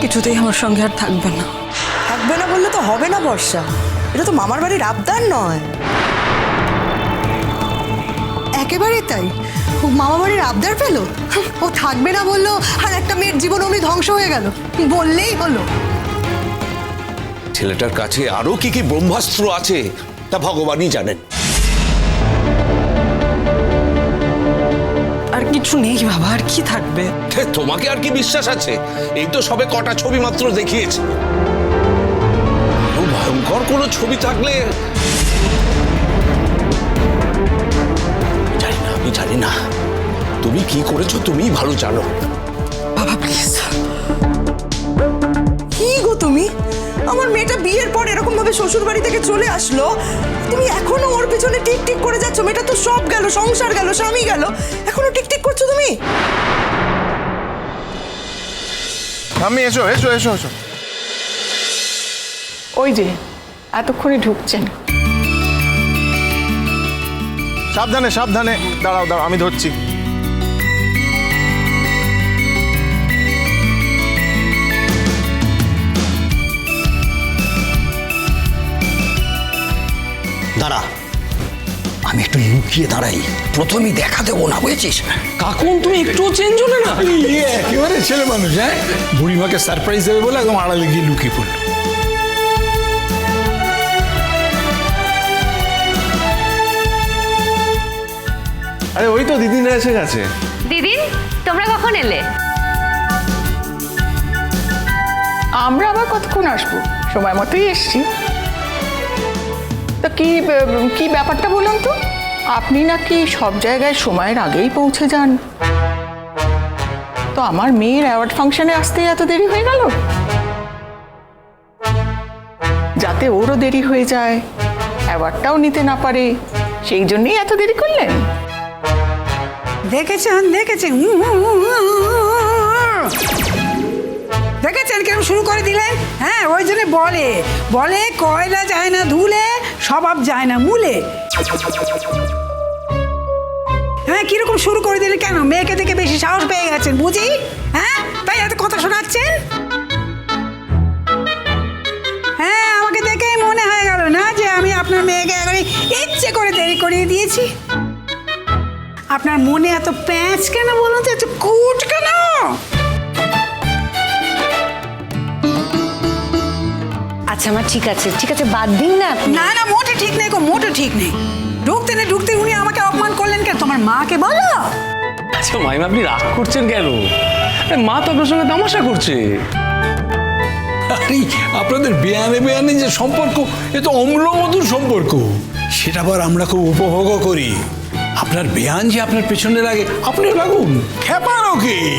কিছুতেই আমার সঙ্গে আর থাকবে না। থাকবে না বললে তো হবে না বর্ষা। এটা তো মামার বাড়ির আবদার নয়। একেবারে তাই। ও মামা বাড়ির আবদার পেল? ও থাকবে না বলল আর একটা মেয়ের জীবন অমনি ধ্বংস হয়ে গেল। বললেই হলো। ছেলেটার কাছে আরও কি কি ব্রহ্মাস্ত্র আছে তা ভগবানই জানেন। কিছু নেই বাবা আর কি থাকবে? তোমাকে আর কি বিশ্বাস আছে? এই তো সবে কটা ছবি মাত্র দেখিয়েছে। ভয়ঙ্কর কোনো ছবি থাকলে? জানি না আমি জানি না। তুমি কি করেছ তুমি ভালো জানো। বাবা প্লিজ মেয়েটা বিয়ের পর এরকম ভাবে শ্বশুর বাড়ি থেকে চলে আসলো তুমি এখনও ওর পেছনে টিক টিক করে যাচ্ছ? মেয়েটা তো সব গেল সংসার গেল স্বামী গেল। এখনও টিক টিক করছ তুমি? আমি এসো এসো এসো এসো। ওই যে এতক্ষণে ঢুকছেন। সাবধানে সাবধানে। দাঁড়াও দাঁড়াও আমি ধরছি। দাঁড়া। আমি একটু লুকিয়ে দাঁড়াই। প্রথমেই দেখা দেবো না বুঝেছিস? কাকুন তুমি একটু চেঞ্জ হলে না? ইয়ে একেবারে ছেলে মানুষ হ্যাঁ? বুড়িমাকে সারপ্রাইজ দেবে বলে একদম আড়ালে গিয়ে লুকিয়ে পড়ল। আরে ওই তো দিদিরা এসে গেছে দিদি তোমরা কখন এলে? আমরা আবার কতক্ষণ আসব? সময় মতোই এসছি। তা কি কি ব্যাপারটা বলুন তো? আপনি নাকি সব জায়গায় সময়ের আগেই পৌঁছে যান। তো আমার মেয়ের অ্যাওয়ার্ড ফাংশনে আসতে এত দেরি হয়ে গেল? যাতে ওরও দেরি হয়ে যায় অ্যাওয়ার্ডটাও নিতে না পারে, সেই জন্যই এত দেরি করলেন। দেখেছেন দেখেছেন। দেখেছেন কিরম শুরু করে দিলেন? হ্যাঁ ওই জন্য বলে বলে কয়লা যায় না ধুলে স্বভাব যায় না, মূলে। হ্যাঁ কীরকম শুরু করে দিলেন কেন? মেয়েকে দেখে বেশি সাহস পেয়ে গেছেন, বুঝি? হ্যাঁ? তাই এত কথা শোনাচ্ছেন? হ্যাঁ আমাকে দেখেই মনে হয়ে গেল না যে আমি আপনার মেয়েকে একেবারে ইচ্ছে করে দেরি করিয়ে দিয়েছি। আপনার মনে এত প্যাঁচ কেন বলুন তো? এত কুট আচ্ছা আমার ঠিক আছে। ঠিক আছে বাদ দিন না। আপনি। না না মোটে ঠিক নেই গো মোটে ঠিক নেই। ঢুকতে না ঢুকতে উনি আমাকে অপমান করলেন কেন? তোমার মাকে বলো। আচ্ছা মাইমা আপনি রাগ করছেন কেন? আরে, মা তো আপনার সঙ্গে তামাশা করছে। আরে আপনাদের বেয়ানে বেয়ানে যে সম্পর্ক এ তো অম্ল মধুর সম্পর্ক। সেটা আবার আমরা খুব উপভোগও করি। আপনার বেয়ান যে আপনার পেছনে লাগে আপনি লাগুন। খেপানো কি?